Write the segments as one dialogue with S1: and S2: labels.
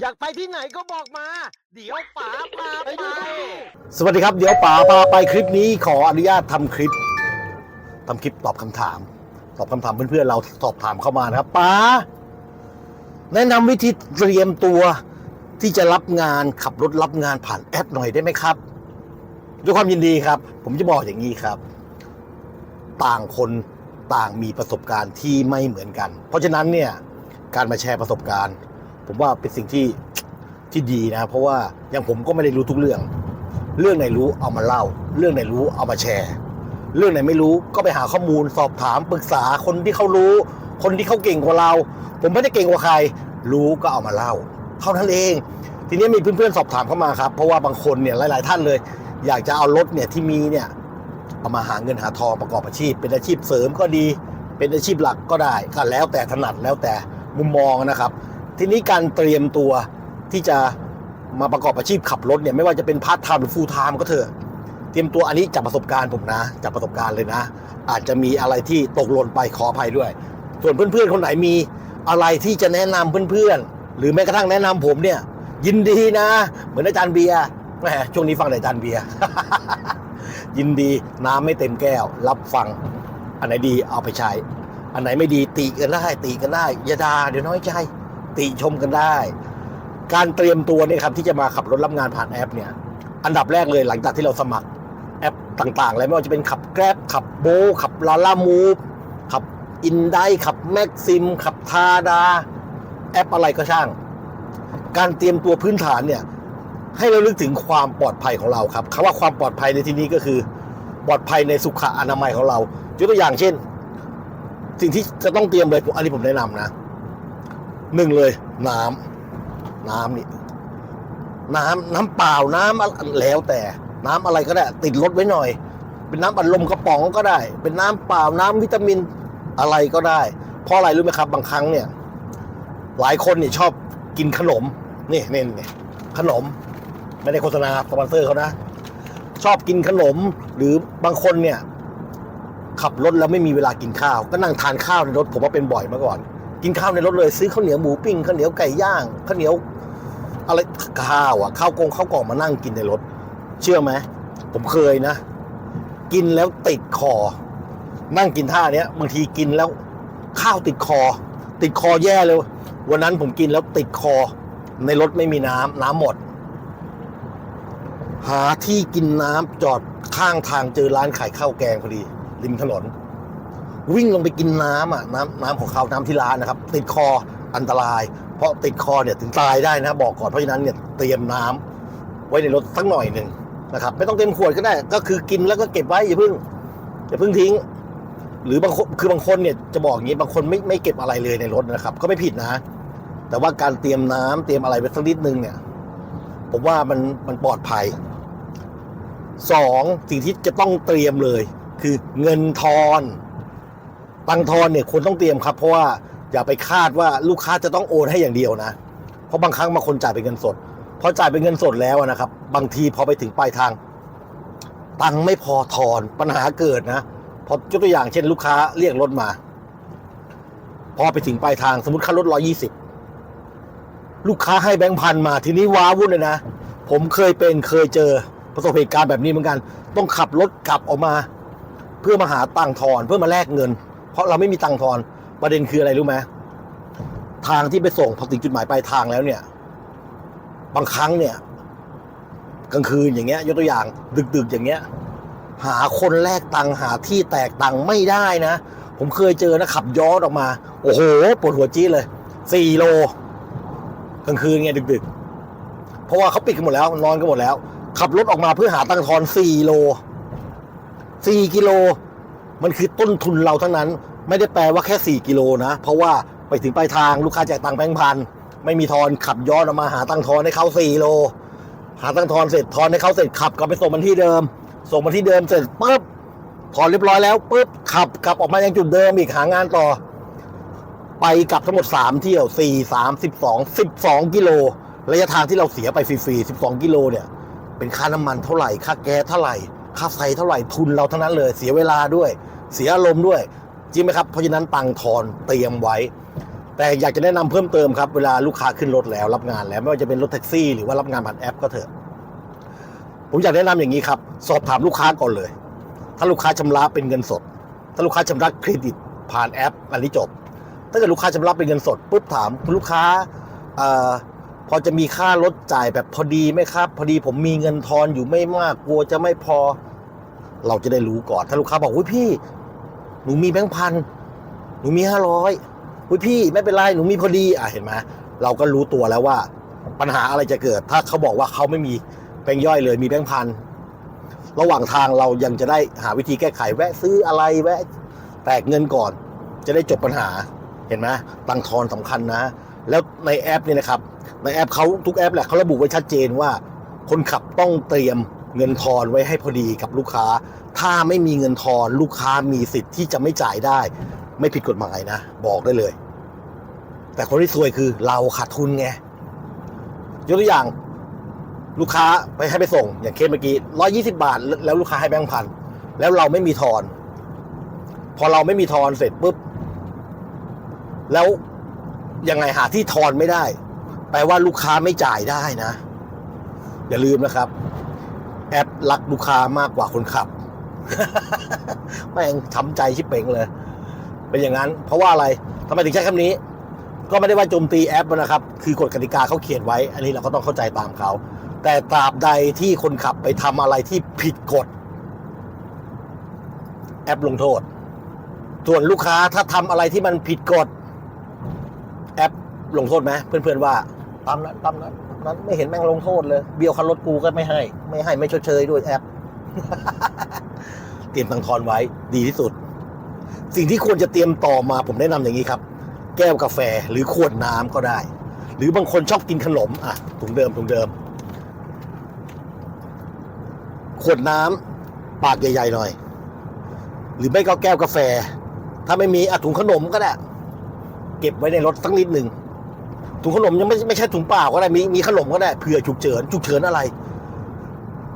S1: อยากไปที่ไหนก็บอกมา เดี๋ยวป๋าพาไป
S2: สวัสดีครับ เดี๋ยวป๋าพาไปคลิปนี้ขออนุญาตทำคลิปทำคลิปตอบคำถาม ตอบคำถามเพื่อนๆเราสอบถามเข้ามานะครับป๋าแนะนำวิธีเตรียมตัวที่จะรับงานขับรถรับงานผ่านแอปหน่อยได้ไหมครับด้วยความยินดีครับ ผมจะบอกอย่างนี้ครับ ต่างคนต่างมีประสบการณ์ที่ไม่เหมือนกัน เพราะฉะนั้นเนี่ยการมาแชร์ประสบการณ์ ผมว่าเป็นสิ่งที่ที่ดีนะ เพราะว่าอย่างผมก็ไม่ได้รู้ทุกเรื่อง เรื่องไหนรู้เอามาเล่า เรื่องไหนรู้เอามาแชร์ เรื่องไหนไม่รู้ก็ไปหาข้อมูลสอบถามปรึกษาคนที่เขารู้ คนที่เขาเก่งกว่าเรา ผมไม่ได้เก่งกว่าใคร รู้ก็เอามาเล่าเท่านั้นเอง ทีนี้มีเพื่อนๆสอบถามเข้ามาครับ เพราะว่าบางคนเนี่ยหลาย ๆ ท่านเลย อยากจะเอารถเนี่ยที่มีเนี่ยเอามาหาเงินหาทองประกอบอาชีพ เป็นอาชีพเสริมก็ดี เป็นอาชีพหลักก็ได้ก็แล้วแต่ถนัดแล้วแต่มุมมองนะครับ ทีนี้การเตรียมตัวที่จะมาประกอบอาชีพขับรถเนี่ยไม่ว่าจะเป็นพาร์ทไทม์หรือฟูลไทม์ก็เถอะเตรียมตัวอันนี้จากประสบการณ์ผมนะจากประสบการณ์เลยนะ อาจจะมีอะไรที่ตกหล่นไปขออภัยด้วย ส่วนเพื่อนๆคนไหนมีอะไรที่จะแนะนำเพื่อนๆ หรือแม้กระทั่งแนะนำผมเนี่ย ยินดีนะ เหมือนอาจารย์เบียร์แหมช่วงนี้ฟังแต่อาจารย์เบียร์ยินดีน้ำไม่เต็มแก้ว รับฟัง อันไหนดีเอาไปใช้ อันไหนไม่ดีติกันได้ติกันได้อย่าด่าเดี๋ยวน้อยใจ ติชมกันได้ การเตรียมตัวเนี่ยครับที่จะมาขับรถรับงานผ่านแอปเนี่ย อันดับแรกเลยหลังจากที่เราสมัครแอปต่างๆ แล้วไม่ว่าจะเป็นขับแกร็บขับโบทขับลาล่ามูฟขับอินไดขับแม็กซิม ขับทาดา แอปอะไรก็ช่าง การเตรียมตัวพื้นฐานเนี่ย ให้เราลึกถึงความปลอดภัยของเราครับคำว่าความปลอดภัยในที่นี้ก็คือ ปลอดภัยในสุขอนามัยของเรายกตัวอย่างเช่น สิ่งที่จะต้องเตรียมเลยอันนี้ผมแนะนำนะ หนึ่งเลย น้ำน้ำนี่น้ำน้ำเปล่าน้ำแล้วแต่ น้ำอะไรก็ได้ ติดรถไว้หน่อย เป็นน้ำอัดลมกระป๋องก็ได้ เป็นน้ำเปล่าน้ำวิตามินอะไรก็ได้ เพราะอะไรรู้ไหมครับ บางครั้งเนี่ย หลายคนเนี่ยชอบกินขนมนี่นี่นี่ขนม ไม่ได้โฆษณาสปอนเซอร์เขานะ ชอบกินขนมหรือบางคนเนี่ย ขับรถแล้วไม่มีเวลากินข้าว ก็นั่งทานข้าวในรถผมว่าเป็นบ่อยมาก่อน กินข้าวในรถเลยซื้อข้าวเหนียวหมูปิ้งข้าวเหนียวไก่ย่างข้าวเหนียว อะไรข้าวอะข้าวกงข้าวกล่องมานั่งกินในรถ เชื่อไหมผมเคยนะ กินแล้วติดคอ นั่งกินท่าเนี้ยบางทีกินแล้ว ข้าวติดคอ ติดคอแย่เลยวันนั้นผมกินแล้วติดคอ ในรถไม่มีน้ำน้ำหมด หาที่กินน้ำจอดข้างทางเจอร้านขายข้าวแกงพอดี ริมถนน วิ่งลงไปกินน้ำอะน้ำน้ำของเขาน้ำที่ร้านนะครับ ติดคออันตราย เพราะติดคอเนี่ยถึงตายได้นะบอกก่อนเพราะฉะนั้นเนี่ยเตรียมน้ำไว้ในรถสักหน่อยหนึ่งนะครับไม่ต้องเต็มขวดก็ได้ ก็คือกินแล้วก็เก็บไว้อย่าเพิ่งอย่าเพิ่งทิ้ง หรือบางคนคือบางคนเนี่ยจะบอกอย่างนี้บางคนไม่ไม่เก็บอะไรเลยในรถนะครับ ก็ไม่ผิดนะ แต่ว่าการเตรียมน้ำเตรียมอะไรไว้สักนิดนึงเนี่ย ผมว่ามันมันปลอดภัยสองสิ่งที่จะต้องเตรียมเลย คือเงินทอน ตังทอนเนี่ยควรต้องเตรียมครับ เพราะว่าอย่าไปคาดว่าลูกค้าจะต้องโอนให้อย่างเดียวนะ เพราะบางครั้งบางคนจ่ายเป็นเงินสดพอจ่ายเป็นเงินสดแล้วนะครับ บางทีพอไปถึงปลายทาง ตังไม่พอทอนปัญหาเกิดนะพอยกตัวอย่างเช่นลูกค้าเรียกรถมา พอไปถึงปลายทางสมมติค่ารถร้อยี่สิบลูกค้าให้แบงค์พันมาทีนี้ว้าวุ่นเลยนะ ผมเคยเป็นเคยเจอประสบเหตุการณ์แบบนี้เหมือนกัน ต้องขับรถกลับออกมา เพื่อมาหาตังทอนเพื่อมาแลกเงิน เพราะเราไม่มีตังค์ทอนประเด็นคืออะไรรู้ไหมทางที่ไปส่งพอถึงจุดหมายปลายทางแล้วเนี่ย บางครั้งเนี่ย กลางคืนอย่างเงี้ย ยกตัวอย่าง ดึก ๆ อย่างเงี้ย หาคนแลกตังค์หาที่แตกตังค์ไม่ได้นะ ผมเคยเจอนะขับย้อนออกมา โอ้โหปวดหัวจี้เลยสี่โล กลางคืนไงดึก ๆ เพราะว่าเขาปิดกันหมดแล้วนอนกันหมดแล้ว ขับรถออกมาเพื่อหาตังค์ทอนสี่โลสี่กิโล มันคือต้นทุนเราทั้งนั้น ไม่ได้แปลว่าแค่ 4 กิโลนะ เพราะว่าไปถึงปลายทางลูกค้าจ่ายตังค์แบงค์พันไม่มีทอนขับย้อนออกมาหาตังค์ทอนให้เขา4โล หาตังค์ทอนเสร็จทอนให้เขาเสร็จขับกลับไปส่งมันที่เดิม ส่งมาที่เดิมเสร็จปุ๊บถอนเรียบร้อยแล้วปุ๊บขับกลับออกมายังจุดเดิมอีกหางานต่อ ไปกลับทั้งหมด 3 เที่ยว 4 3 12 12 กิโลระยะทางที่เราเสียไปฟรีๆ12 กิโลเนี่ย เป็นค่าน้ำมันเท่าไหร่ ค่าแก๊สเท่าไหร่ ค่าไฟเท่าไหร่ทุนเราเทั้งนั้นเลย เสียเวลาด้วย เสียอารมณ์ด้วยจริงไหมครับเพราะฉะนั้นตังค์ทอนเตรียมไว้ แต่อยากจะแนะนำเพิ่มเติมครับเวลาลูกค้าขึ้นรถแล้วรับงานแล้วไม่ว่าจะเป็นรถแท็กซี่หรือว่ารับงานผ่านแอปก็เถอะผมอยากแนะนำอย่างนี้ครับ สอบถามลูกค้าก่อนเลย ถ้าลูกค้าชำระเป็นเงินสด ถ้าลูกค้าชำระเครดิตผ่านแอปอันนี้จบ ถ้าเกิดลูกค้าชำระเป็นเงินสดปุ๊บถามคุณลูกค้า พอจะมีค่ารถจ่ายแบบพอดีไหมครับ พอดีผมมีเงินทอนอยู่ไม่มากกลัวจะไม่พอ เราจะได้รู้ก่อนถ้าลูกค้าบอกอุ้ยพี่ หนูมีแบงค์พันหนูมีห้าร้อยอุ้ยพี่ไม่เป็นไรหนูมีพอดีอะเห็นไหมเราก็รู้ตัวแล้วว่า ปัญหาอะไรจะเกิด ถ้าเขาบอกว่าเขาไม่มีแบงค์ย่อยเลยมีแบงค์พันระหว่างทางเรายังจะได้หาวิธีแก้ไขแวะซื้ออะไรแวะแตกเงินก่อน จะได้จบปัญหาเห็นไหมตังทอนสำคัญนะ แล้วในแอปนี่นะครับ ในแอปเขาทุกแอปแหละเขาระบุไว้ชัดเจนว่า คนขับต้องเตรียมเงินทอนไว้ให้พอดีกับลูกค้า ถ้าไม่มีเงินทอนลูกค้ามีสิทธิ์ที่จะไม่จ่ายได้ ไม่ผิดกฎหมายนะ บอกได้เลย แต่คนที่ซวยคือเราขาดทุนไงยกตัวอย่าง ลูกค้าไปให้ไปส่ง อย่างเคสเมื่อกี้ร้อยี่สิบาท แล้วลูกค้าให้แบงค์พันแล้วเราไม่มีทอน พอเราไม่มีทอนเสร็จปุ๊บ แล้วยังไงหาที่ทอนไม่ได้ แปลว่าลูกค้าไม่จ่ายได้นะ อย่าลืมนะครับ แอปรักลูกค้ามากกว่าคนขับแม่งช้ำใจชิบเป่งเลย เป็นอย่างนั้น เพราะว่าอะไรทำไมถึงใช้คำนี้ ก็ไม่ได้ว่าโจมตีแอปนะครับ คือกฎกติกาเขาเขียนไว้ อันนี้เราก็ต้องเข้าใจตามเขา แต่ตราบใดที่คนขับไปทำอะไรที่ผิดกฎ แอปลงโทษ ส่วนลูกค้าถ้าทำอะไรที่มันผิดกฎ แอปลงโทษไหมเพื่อนๆว่า ตามนั้นตามนั้นนั้นไม่เห็นแม่งลงโทษเลย เบี้ยวคันรถกูก็ไม่ให้ ไม่ให้ไม่ชดเชยด้วยแอป เตรียมตังค์ทอนไว้ดีที่สุด สิ่งที่ควรจะเตรียมต่อมาผมแนะนำอย่างนี้ครับ แก้วกาแฟหรือขวดน้ำก็ได้ หรือบางคนชอบกินขนมอะถุงเดิมถุงเดิม ขวดน้ำปากใหญ่ๆหน่อย หรือไม่ก็แก้วกาแฟ ถ้าไม่มีอะถุงขนมก็ได้ เก็บไว้ในรถสักนิดหนึ่ง ถุงขนมยังไม่ไม่ใช่ถุงเปล่าก็ได้มีมีขนมก็ได้เผื่อฉุกเฉินฉุกเฉินอะไร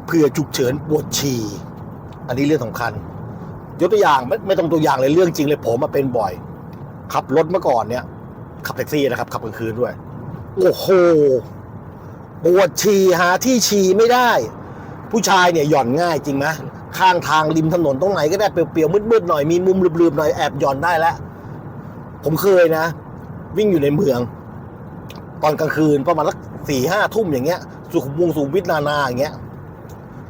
S2: เผื่อฉุกเฉินปวดฉี่อันนี้เรื่องสำคัญยกตัวอย่างไม่ไม่ต้องตัวอย่างเลยเรื่องจริงเลยผมมาเป็นบ่อย ขับรถเมื่อก่อนเนี่ย ขับแท็กซี่นะครับ ขับกลางคืนด้วย โอ้โหปวดฉี่หาที่ฉี่ไม่ได้ ผู้ชายเนี่ยหย่อนง่ายจริงไหมข้างทางริมถนนตรงไหนก็ได้เปลี่ยวๆมืดๆหน่อยมีมุมลืบๆหน่อยแอบหย่อนได้แล้วผมเคยนะ วิ่งอยู่ในเมือง ตอนกลางคืนประมาณสักสี่ห้าทุ่มอย่างเงี้ย สุขุมวงสุขุมวิทนานาอย่างเงี้ย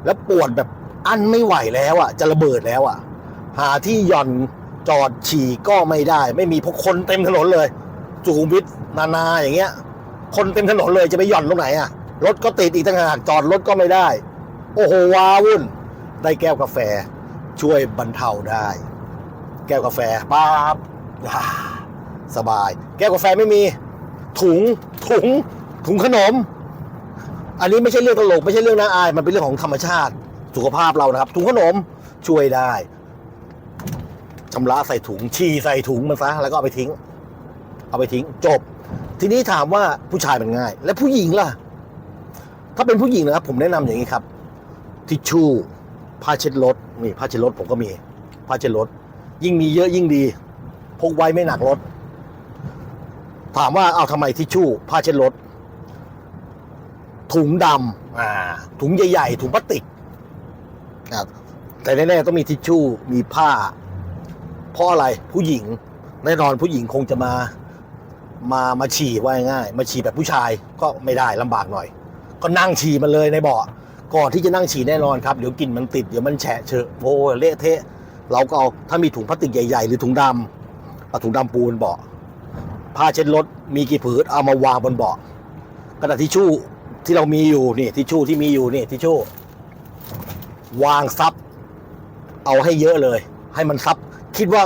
S2: แล้วปวดแบบอั้นไม่ไหวแล้วอะ จะระเบิดแล้วอะ หาที่หย่อนจอดฉี่ก็ไม่ได้ ไม่มีเพราะคนเต็มถนนเลยสุขุมวิทนานาอย่างเงี้ย คนเต็มถนนเลยจะไปหย่อนตรงไหนอะรถก็ติดอีกต่างหากจอดรถก็ไม่ได้ โอ้โหว้าวุ่น ได้แก้วกาแฟ ช่วยบรรเทาได้ แก้วกาแฟป๊าบสบาย แก้วกาแฟไม่มี ถุงถุงถุงขนม อันนี้ไม่ใช่เรื่องตลกไม่ใช่เรื่องน่าอาย มันเป็นเรื่องของธรรมชาติสุขภาพเรานะครับ ถุงขนมช่วยได้ชำระใส่ถุงชีใส่ถุงมันซะแล้วก็เอาไปทิ้ง เอาไปทิ้ง จบ ทีนี้ถามว่าผู้ชายมันง่าย และผู้หญิงล่ะ ถ้าเป็นผู้หญิงนะครับ ผมแนะนำอย่างนี้ครับ ทิชชู่ผ้าเช็ดรถนี่ผ้าเช็ดรถผมก็มีผ้าเช็ดรถยิ่งมีเยอะยิ่งดี พกไว้ไม่หนักรถ ถามว่าเอาทำไมทิชชู่ผ้าเช็ดรถถุงดำอ่าถุงใหญ่ ๆ ถุงพลาสติกอะแต่แน่ๆต้องมีทิชชู่มีผ้า เพราะอะไรผู้หญิง แน่นอนผู้หญิงคงจะมามามาฉี่ว่าง่ายๆมาฉี่แบบผู้ชายก็ไม่ได้ลำบากหน่อย ก็นั่งฉี่มันเลยในเบาะก่อนที่จะนั่งฉี่แน่นอนครับ เดี๋ยวกลิ่นมันติดเดี๋ยวมันแฉะเชอะโอ้เละเทะ เราก็เอาถ้ามีถุงพลาสติกใหญ่ ๆ หรือถุงดำเอาถุงดำปูนเบาะ ผ้าเช็ดรถมีกี่ผืนเอามาวางบนเบาะกระดาษทิชชู่ที่เรามีอยู่นี่ทิชชู่ที่มีอยู่นี่ทิชชู่วางซับเอาให้เยอะเลย ให้มันซับคิดว่า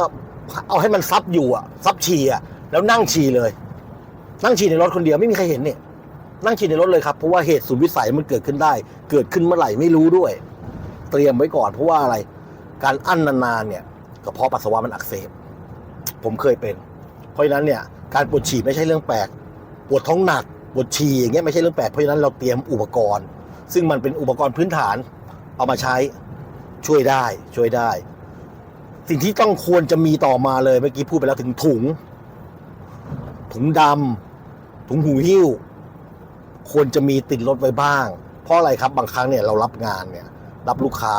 S2: เอาให้มันซับอยู่อะซับฉี่อะแล้วนั่งฉี่เลย นั่งฉี่ในรถคนเดียวไม่มีใครเห็นเนี่ยนั่งฉี่ในรถเลยครับเพราะว่าเหตุสุดวิสัยมันเกิดขึ้นได้ เกิดขึ้นเมื่อไหร่ไม่รู้ด้วย เตรียมไว้ก่อนเพราะว่าอะไร การอั้นนานๆเนี่ยกระเพาะปัสสาวะมันอักเสบผมเคยเป็น เพราะฉะนั้นเนี่ย การปวดฉี่ไม่ใช่เรื่องแปลก ปวดท้องหนัก ปวดฉี่อย่างเงี้ยไม่ใช่เรื่องแปลก เพราะฉะนั้นเราเตรียมอุปกรณ์ ซึ่งมันเป็นอุปกรณ์พื้นฐาน เอามาใช้ช่วยได้ช่วยได้ สิ่งที่ต้องควรจะมีต่อมาเลยเมื่อกี้พูดไปแล้วถึงถุง ถุงดำถุงหูหิ้ว ควรจะมีติดรถไว้บ้าง เพราะอะไรครับบางครั้งเนี่ยเรารับงานเนี่ยรับลูกค้า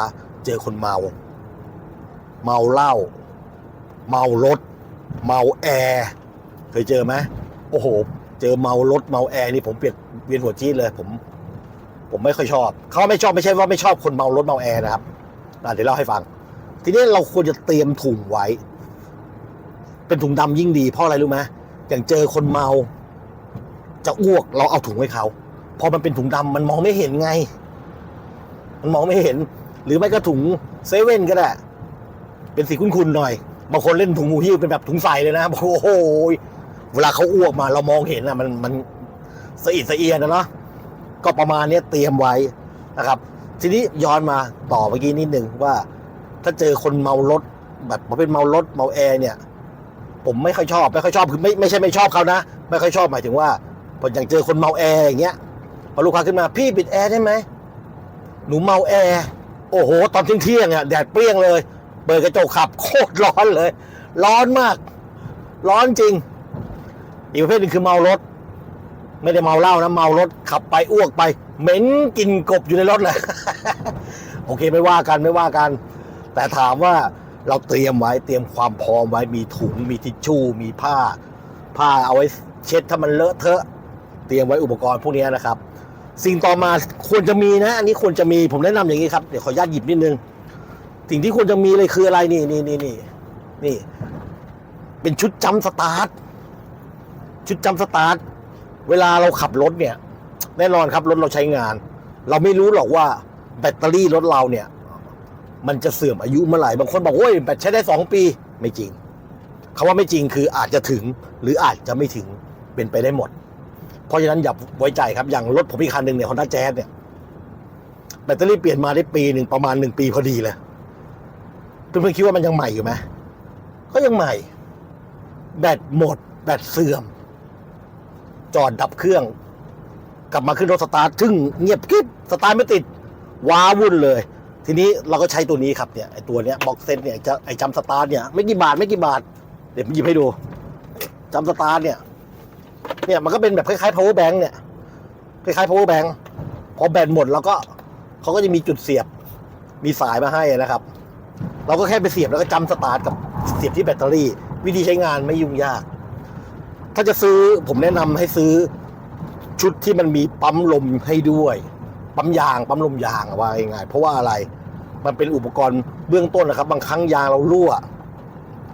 S2: เจอคนเมา เมาเหล้าเมารถ เมาแอร์ เคยเจอไหมโอ้โห เจอเมารถเมาแอร์นี่ผมเปลี่ยนเวียนหัวจี๊ดเลย ผม ผมไม่ค่อยชอบ เขาไม่ชอบไม่ใช่ว่าไม่ชอบคนเมารถเมาแอร์นะครับเดี๋ยวเล่าให้ฟัง ทีนี้เราควรจะเตรียมถุงไว้ เป็นถุงดำยิ่งดีเพราะอะไรรู้ไหมอย่างเจอคนเมา จะอ้วกเราเอาถุงไว้เขาพอมันเป็นถุงดำมันมองไม่เห็นไง มันมองไม่เห็น หรือไม่ก็ถุงเซเว่นก็ได้ เป็นสีคุ้นๆหน่อยบางคนเล่นถุงมูหิ้วเป็นแบบถุงใสเลยนะบอกโอ้โห เวลาเขาอ้วกมาเรามองเห็นอะมันมันสะอิดสะเอียนนะเนาะก็ประมาณนี้เตรียมไว้นะครับ ทีนี้ย้อนมาต่อเมื่อกี้นิดหนึ่งว่า ถ้าเจอคนเมารถแบบมาเป็นเมารถเมาแอร์เนี่ย ผมไม่ค่อยชอบ ไม่ค่อยชอบคือไม่ไม่ใช่ไม่ชอบเขานะไม่ค่อยชอบหมายถึงว่าพออย่างเจอคนเมาแอร์อย่างเงี้ยพอลูกค้าขึ้นมาพี่ปิดแอร์ได้ไหมหนูเมาแอร์โอ้โห ตอนเที่ยงๆอะแดดเปรี้ยงเลย เปิดกระจกขับโคตรร้อนเลย ร้อนมาก ร้อนจริง อีกประเภทหนึ่งคือเมารถ ไม่ได้เมาเหล้านะเมารถขับไปอ้วกไป เหม็นกลินกบอยู่ในรถเลยโอเคไม่ว่ากันไม่ว่ากัน แต่ถามว่าเราเตรียมไว้เตรียมความพร้อมไว้มีถุงมีทิชชู่ มีผ้า ผ้าเอาไว้เช็ดถ้ามันเลอะเทอะ เตรียมไว้อุปกรณ์พวกนี้นะครับ สิ่งต่อมาควรจะมีนะ อันนี้ควรจะมีผมแนะนำอย่างนี้ครับเดี๋ยวขออนุญาตหยิบนิดนึง สิ่งที่ควรจะมีเลยคืออะไรนี่นี่นี่นี่นี่ เป็นชุดจำสตาร์ท ชุดจำสตาร์ทเวลาเราขับรถเนี่ย แน่นอนครับรถเราใช้งาน เราไม่รู้หรอกว่าแบตเตอรี่รถเราเนี่ย มันจะเสื่อมอายุเมื่อไหร่บางคนบอกโอ้ยแบตใช้ได้สองปีไม่จริงคาว่าไม่จริงคืออาจจะถึงหรืออาจจะไม่ถึงเป็นไปได้หมด เพราะฉะนั้นอย่าไว้ใจครับอย่างรถผมอีกคันหนึ่งเนี่ยฮอนด้าแจ๊สเนี่ยแบตเตอรี่เปลี่ยนมาได้ปีหนึ่งประมาณหนึ่งปีพอดีเลยเพื่อนๆคิดว่ามันยังใหม่อยู่ไหมก็ยังใหม่ แบตหมด แบตเสื่อม จอดดับเครื่อง กลับมาขึ้นรถสตาร์ทซึ่งเงียบกริบสตาร์ทไม่ติดว้าวุ่นเลย ทีนี้เราก็ใช้ตัวนี้ครับเนี่ยไอตัวเนี้ยบ็อกเซตเนี่ยจะไอจำสตาร์ทเนี่ยไม่กี่บาทไม่กี่บาท เดี๋ยวผมหยิบให้ดูจำสตาร์ทเนี่ย เนี่ยมันก็เป็นแบบคล้ายๆ power bank เนี่ยคล้ายๆ power bank พอแบตหมดเราก็เขาก็จะมีจุดเสียบมีสายมาให้นะครับ เราก็แค่ไปเสียบแล้วก็จำสตาร์ทกับเสียบที่แบตเตอรี่ วิธีใช้งานไม่ยุ่งยาก ถ้าจะซื้อผมแนะนำให้ซื้อชุดที่มันมีปั๊มลมให้ด้วย ปั๊มยางปั๊มลมยางอะว่าง่ายๆเพราะว่าอะไร มันเป็นอุปกรณ์เบื้องต้นนะครับ บางครั้งยางเรารั่ว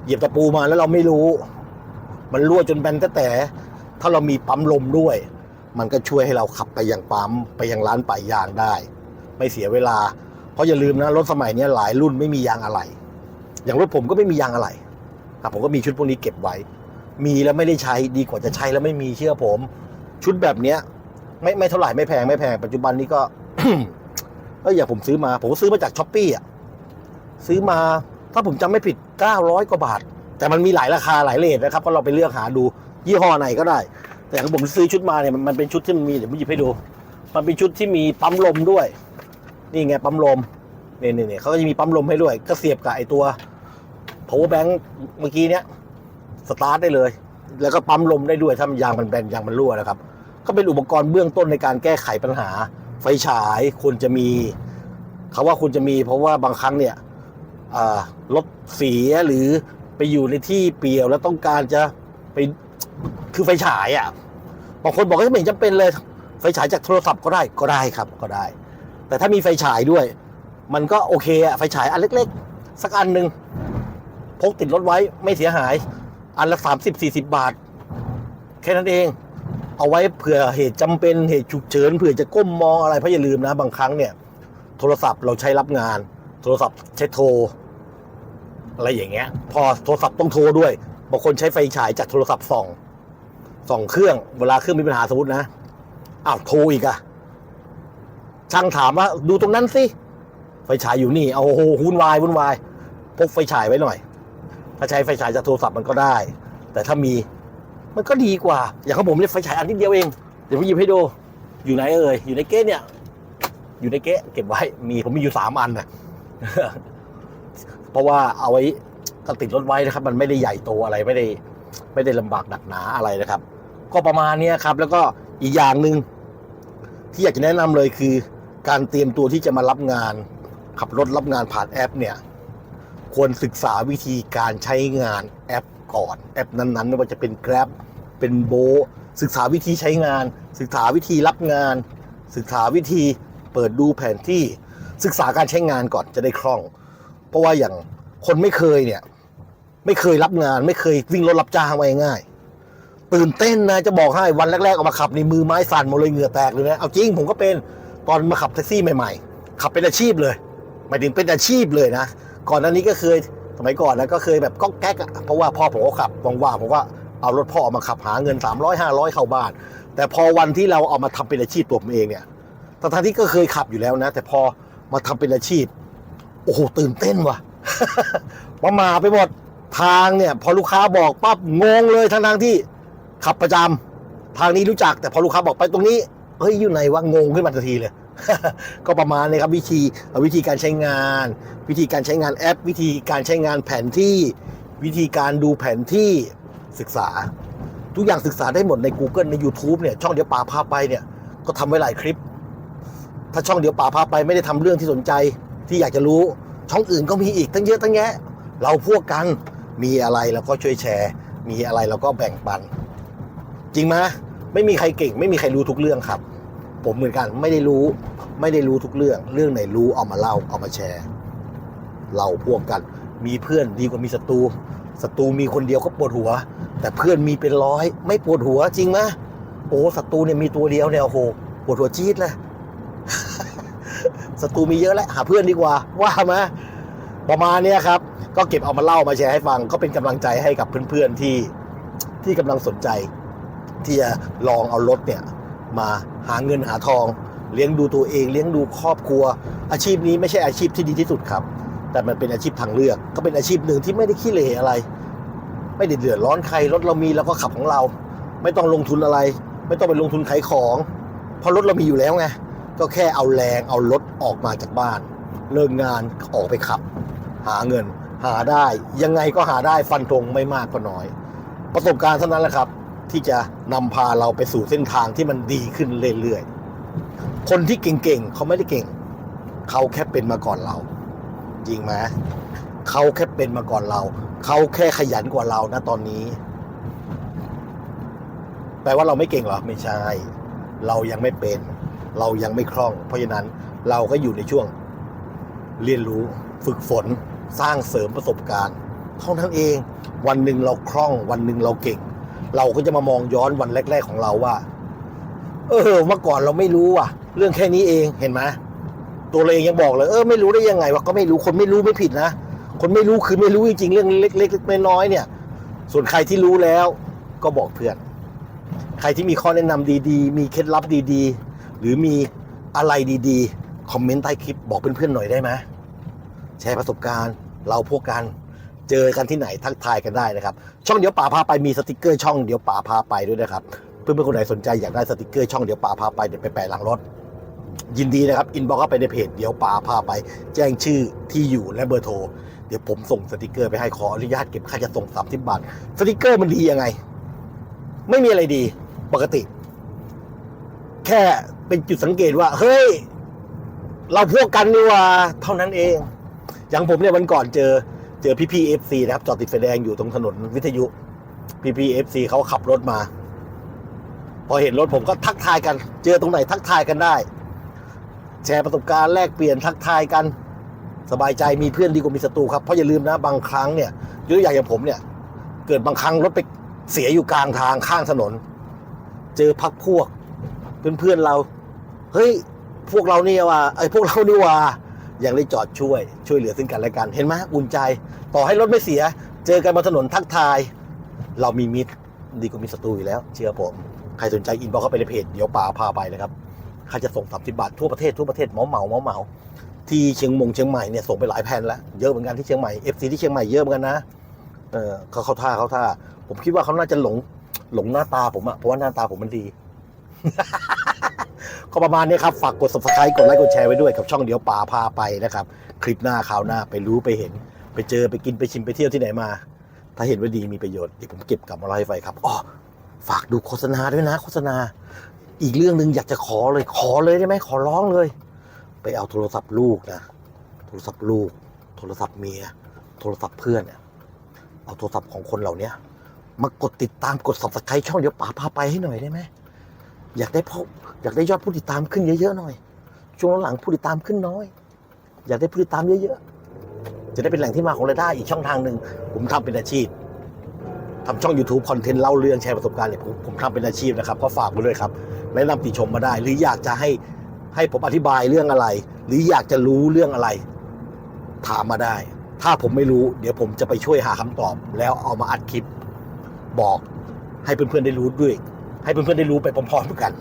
S2: เหยียบตะปูมาแล้วเราไม่รู้ มันรั่วจนแบนแต่แต่ถ้าเรามีปั๊มลมด้วย มันก็ช่วยให้เราขับไปยังปั๊มไปยังร้านป่ายยางได้ ไม่เสียเวลา เพราะอย่าลืมนะรถสมัยนี้หลายรุ่นไม่มียางอะไหล่อย่างรถผมก็ไม่มียางอะไหล่ครับผมก็มีชุดพวกนี้เก็บไว้ มีแล้วไม่ได้ใช้ดีกว่าจะใช้แล้วไม่มีเชื่อผม ชุดแบบเนี้ย ไม่ไม่เท่าไหร่ไม่แพงไม่แพงปัจจุบันนี้ก็เอออย่างผมซื้อมา ผมซื้อมาจากช้อปปี้อะซื้อมาถ้าผมจำไม่ผิด 900 กว่าบาท แต่มันมีหลายราคาหลายเลทนะครับ ก็เราไปเลือกหาดู ยี่ห้อไหนก็ได้ แต่ของผมซื้อชุดมาเนี่ยมันเป็นชุดที่มันมีเดี๋ยวผมหยิบให้ดู มันเป็นชุดที่มีปั๊มลมด้วย นี่ไงปั๊มลมเนี่ยเนี่ยเนี่ยเขาก็จะมีปั๊มลมให้ด้วย ก็เสียบกับไอตัว power bank เมื่อกี้เนี้ย สตาร์ทได้เลย แล้วก็ปั๊มลมได้ด้วยถ้ามันยางมันแบนยางมันรั่วนะครับ ก็เป็นอุปกรณ์เบื้องต้นในการแก้ไขปัญหา ไฟฉายควรจะมีเขาว่าควรจะมี เพราะว่าบางครั้งเนี่ยรถเสียหรือไปอยู่ในที่เปลี่ยวแล้วต้องการจะไปคือไฟฉายอะ่ะบางคนบอกว่าไม่เห็นจำเป็นเลย ไฟฉายจากโทรศัพท์ก็ได้ก็ได้ครับก็ได้ แต่ถ้ามีไฟฉายด้วย มันก็โอเคอะไฟฉายอันเล็ก ๆ สักอันหนึ่งพกติดรถไว้ไม่เสียหาย อันละสามสิบสี่สิบบาท แค่นั้นเอง เอาไว้เผื่อเหตุจำเป็นเหตุฉุกเฉินเผื่อจะก้มมองอะไรเพราะอย่าลืมนะ บางครั้งเนี่ย โทรศัพท์เราใช้รับงาน โทรศัพท์ใช้โทร อะไรอย่างเงี้ย พอโทรศัพท์ต้องโทรด้วยบางคนใช้ไฟฉายจากโทรศัพท์ส่องส่องเครื่อง เวลาเครื่องมีปัญหาสมมตินะอ้าวโทรอีกอะช่างถามว่าดูตรงนั้นสิไฟฉายอยู่นี่ เอาโอ้โหวุ่นวายวุ่นวายพกไฟฉายไว้หน่อย ถ้าใช้ไฟฉายจากโทรศัพท์มันก็ได้ แต่ถ้ามีมันก็ดีกว่า อย่างของผมเนี่ยไฟฉายอันนิดเดียวเอง เดี๋ยวผมหยิบให้ดู อยู่ไหนเอ่ย อยู่ในเก๊เนี่ย อยู่ในเก๊เก็บไว้ มีผมมีอยู่สามอันนะเพราะว่าเอาไว้ก็ติดรถไว้นะครับ มันไม่ได้ใหญ่โตอะไร ไม่ได้ ไม่ได้ลำบากหนักหนาอะไรนะครับ ก็ประมาณนี้ครับ แล้วก็อีกอย่างหนึ่งที่อยากจะแนะนำเลยคือ การเตรียมตัวที่จะมารับงาน ขับรถรับงานผ่านแอปเนี่ย ควรศึกษาวิธีการใช้งานแอปก่อน แอปนั้นๆ ไม่ว่าจะเป็น Grab เป็นโบ ศึกษาวิธีใช้งาน ศึกษาวิธีรับงาน ศึกษาวิธีเปิดดูแผนที่ศึกษาการใช้งานก่อนจะได้คล่อง เพราะว่าอย่างคนไม่เคยเนี่ย ไม่เคยรับงาน ไม่เคยวิ่งรถรับจ้างไว้ง่ายตื่นเต้นนะจะบอกให้วันแรกๆออกมาขับในมือไม้สั่นหมดเลยเหงื่อแตกเลยนะเอาจริงผมก็เป็นตอนมาขับแท็กซี่ใหม่ๆ ขับเป็นอาชีพเลยหมายถึงเป็นอาชีพเลยนะ ก่อนหน้านี้ก็เคยสมัยก่อนนะก็เคยแบบก๊อกแก๊กอะเพราะว่าพ่อผมก็ขับว่างๆผมก็เอารถพ่อออกมาขับหาเงิน 300 500 เข้าบ้าน แต่พอวันที่เราเอามาทำเป็นอาชีพตัวผมเองเนี่ยทั้งที่ก็เคยขับอยู่แล้วนะ แต่พอมาทำเป็นอาชีพ โอ้โหตื่นเต้นว่ะมามาไปหมดทางเนี่ย พอลูกค้าบอกปั๊บงงเลยทั้งทางที่ขับประจำทางนี้รู้จักแต่พอลูกค้าบอกไปตรงนี้เฮ้ยอยู่ไหนวะงงขึ้นมาทันทีเลย ก็ประมาณนี้ครับวิธีวิธีการใช้งาน วิธีการใช้งานแอป วิธีการใช้งานแผนที่ วิธีการดูแผนที่ศึกษา ทุกอย่างศึกษาได้หมดใน Google ใน YouTube เนี่ยช่องเดียวป่าพาไปเนี่ยก็ทำไว้หลายคลิป ถ้าช่องเดียวป่าพาไปไม่ได้ทำเรื่องที่สนใจที่อยากจะรู้ช่องอื่นก็มีอีกตั้งเยอะตั้งแยะ เราพวกกันมีอะไรเราก็ช่วยแชร์ มีอะไรเราก็แบ่งปัน จริงไหมไม่มีใครเก่ง ไม่มีใครรู้ทุกเรื่องครับ ผมเหมือนกันไม่ได้รู้ ไม่ได้รู้ทุกเรื่อง เรื่องไหนรู้เอามาเล่าเอามาแชร์ เราพวกกัน มีเพื่อนดีกว่ามีศัตรูศัตรูมีคนเดียวก็ปวดหัว แต่เพื่อนมีเป็นร้อย ไม่ปวดหัวจริงไหมโอ้ศัตรูเนี่ยมีตัวเดียวเนี่ยโอ้โหปวดหัวจี๊ดเลยศัตรูมีเยอะแล้วหาเพื่อนดีกว่า ว่ามาประมาณนี้ครับ ก็เก็บเอามาเล่ามาแชร์ให้ฟัง ก็เป็นกำลังใจให้กับเพื่อนๆที่ที่กำลังสนใจ ที่จะลองเอารถเนี่ย มาหาเงินหาทอง เลี้ยงดูตัวเอง เลี้ยงดูครอบครัว อาชีพนี้ไม่ใช่อาชีพที่ดีที่สุดครับ แต่มันเป็นอาชีพทางเลือก ก็เป็นอาชีพหนึ่งที่ไม่ได้ขี้เหร่อะไร ไม่ได้เดือดร้อนใครรถเรามีเราก็ขับของเรา ไม่ต้องลงทุนอะไร ไม่ต้องไปลงทุนขายของ เพราะรถเรามีอยู่แล้วไงก็แค่เอาแรงเอารถออกมาจากบ้าน เลิกงานออกไปขับ หาเงินหาได้ ยังไงก็หาได้ฟันธงไม่มากก็น้อย ประสบการณ์เท่านั้นแหละครับ ที่จะนำพาเราไปสู่เส้นทางที่มันดีขึ้นเรื่อยๆ คนที่เก่งๆเขาไม่ได้เก่ง เขาแค่เป็นมาก่อนเรา จริงไหมเขาแค่เป็นมาก่อนเรา เขาแค่ขยันกว่าเรานะตอนนี้ แปลว่าเราไม่เก่งหรอ ไม่ใช่ เรายังไม่เป็น เรายังไม่คล่อง เพราะฉะนั้นเราก็อยู่ในช่วงเรียนรู้ฝึกฝนสร้างเสริมประสบการณ์เท่านั้นเอง วันหนึ่งเราคล่อง วันหนึ่งเราเก่ง เราก็จะมามองย้อนวันแรก ๆของเราว่า เออเมื่อก่อนเราไม่รู้ว่ะ เรื่องแค่นี้เองเห็นไหมตัวเองยังบอกเลยเออไม่รู้ได้ยังไงวะก็ไม่รู้คนไม่รู้ไม่ผิดนะคนไม่รู้คือไม่รู้จริงๆเรื่องเล็กๆน้อยๆเนี่ย ส่วนใครที่รู้แล้วก็บอกเพื่อน ใครที่มีข้อแนะนำดีๆ มีเคล็ดลับดีๆ หรือมีอะไรดีๆ คอมเมนต์ใต้คลิปบอกเพื่อนๆหน่อยได้ไหมแชร์ประสบการณ์เราพวกกัน เจอกันที่ไหนทักทายกันได้นะครับ ช่องเดี๋ยวป่าพาไปมีสติกเกอร์ช่องเดี๋ยวป่าพาไปด้วยนะครับ เพื่อนๆคนไหนสนใจอยากได้สติกเกอร์ช่องเดี๋ยวป่าพาไปเดี๋ยวไปแปะหลังรถ ยินดีนะครับอินบ็อกเข้าไปในเพจเดี๋ยวป่าพาไป แจ้งชื่อที่อยู่และเบอร์โทรเดี๋ยวผมส่งสติกเกอร์ไปให้ขออนุญาตเก็บค่าจะส่งสามสิบบาทสติกเกอร์มันดียังไง ไม่มีอะไรดีปกติ แค่เป็นจุดสังเกตว่า เฮ้ย เราพวกกันนี่ว่า เท่านั้นเอง อย่างผมเนี่ยวันก่อนเจอ จอพี่พีเอฟซีนะครับ จอดติดไฟแดงอยู่ตรงถนนวิทยุ พี่พีเอฟซีเขาขับรถมา พอเห็นรถผมก็ทักทายกัน เจอตรงไหนทักทายกันได้ แชร์ประสบการณ์แลกเปลี่ยนทักทายกัน สบายใจมีเพื่อนดีกว่ามีศัตรูครับเพราะอย่าลืมนะบางครั้งเนี่ยยกตัวอย่างอย่างผมเนี่ย เกิดบางครั้งรถไปเสียอยู่กลางทางข้างถนน เจอพักพวกเพื่อนๆเรา เฮ้ยพวกเราเนี่ยว่าไอ้พวกเรานี่ว่า ยังได้จอดช่วยช่วยเหลือซึ่งกันและกัน เห็นไหมอุ่นใจ ต่อให้รถไม่เสีย เจอกันบนถนนทักทาย เรามีมิตรดีกว่ามีศัตรูอยู่แล้ว เชื่อผม ใครสนใจอินบอกเข้าไปในเพจเดี๋ยวป่าพาไปนะครับใครจะส่งสามสิบบาททั่วประเทศทั่วประเทศเหมาเหมาเหมาเหมาที่เชียงมงเชียงใหม่เนี่ยส่งไปหลายแผ่นแล้วเยอะเหมือนกันที่เชียงใหม่เอฟซีที่เชียงใหม่เยอะเหมือนกันนะเออเขาเข้าท่าเขาท่า ผมคิดว่าเขาน่าจะหลงหลงหน้าตาผมอะเพราะว่าหน้าตาผมมันดี ก็ประมาณนี้ครับ ฝากกด subscribe กดไลค์กดแชร์ไว้ด้วยกับช่องเดี๋ยวป่าพาไปนะครับ คลิปหน้าคราวหน้าไปรู้ไปเห็น ไปเจอไปกินไปชิมไปเที่ยวที่ไหนมา ถ้าเห็นว่าดีมีประโยชน์เดี๋ยวผมเก็บกลับมาเล่าให้ฟังครับอ๋อฝากดูโฆษณาด้วยนะ โฆษณา อีกเรื่องหนึ่งอยากจะขอเลยขอเลยได้ไหมขอร้องเลย ไปเอาโทรศัพท์ลูกนะโทรศัพท์ลูก โทรศัพท์เมีย โทรศัพท์เพื่อนเนี่ยเอาโทรศัพท์ของคนเหล่านี้มากดติดตามกด subscribe ช่องเดี๋ยวป๋าพาไปให้หน่อยได้ไหม อยากได้พบอยากได้ยอดผู้ติดตามขึ้นเยอะๆหน่อย ช่วงหลังผู้ติดตามขึ้นน้อย อยากได้ผู้ติดตามเยอะๆ จะได้เป็นแหล่งที่มาของรายได้อีกช่องทางหนึ่ง ผมทำเป็นอาชีพทำช่อง YouTube คอนเทนต์เล่าเรื่องแชร์ประสบการณ์เนี่ยผมผมทำเป็นอาชีพนะครับ ก็ฝากไว้ด้วยครับแนะนำติชมมาได้ หรืออยากจะให้ให้ผมอธิบายเรื่องอะไร หรืออยากจะรู้เรื่องอะไร ถามมาได้ ถ้าผมไม่รู้ เดี๋ยวผมจะไปช่วยหาคำตอบ แล้วเอามาอัดคลิปบอกให้เพื่อนๆได้รู้ด้วย ให้เพื่อนๆได้รู้ไปพร้อมๆกัน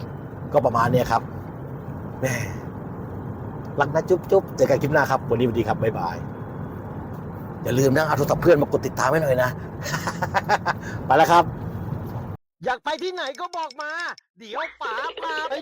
S2: ก็ประมาณนี้ครับแหม่รักนะจุ๊บจุ๊บเจอกันคลิปหน้าครับ วันนี้สวัสดีครับ บ๊ายบาย อย่าลืมนะเอาโทรศัพท์เพื่อนมากดติดตามไว้หน่อยนะ ไปแล้วครับ
S1: อยากไปที่ไหนก็บอกมา เดี๋ยวป๋าพาไป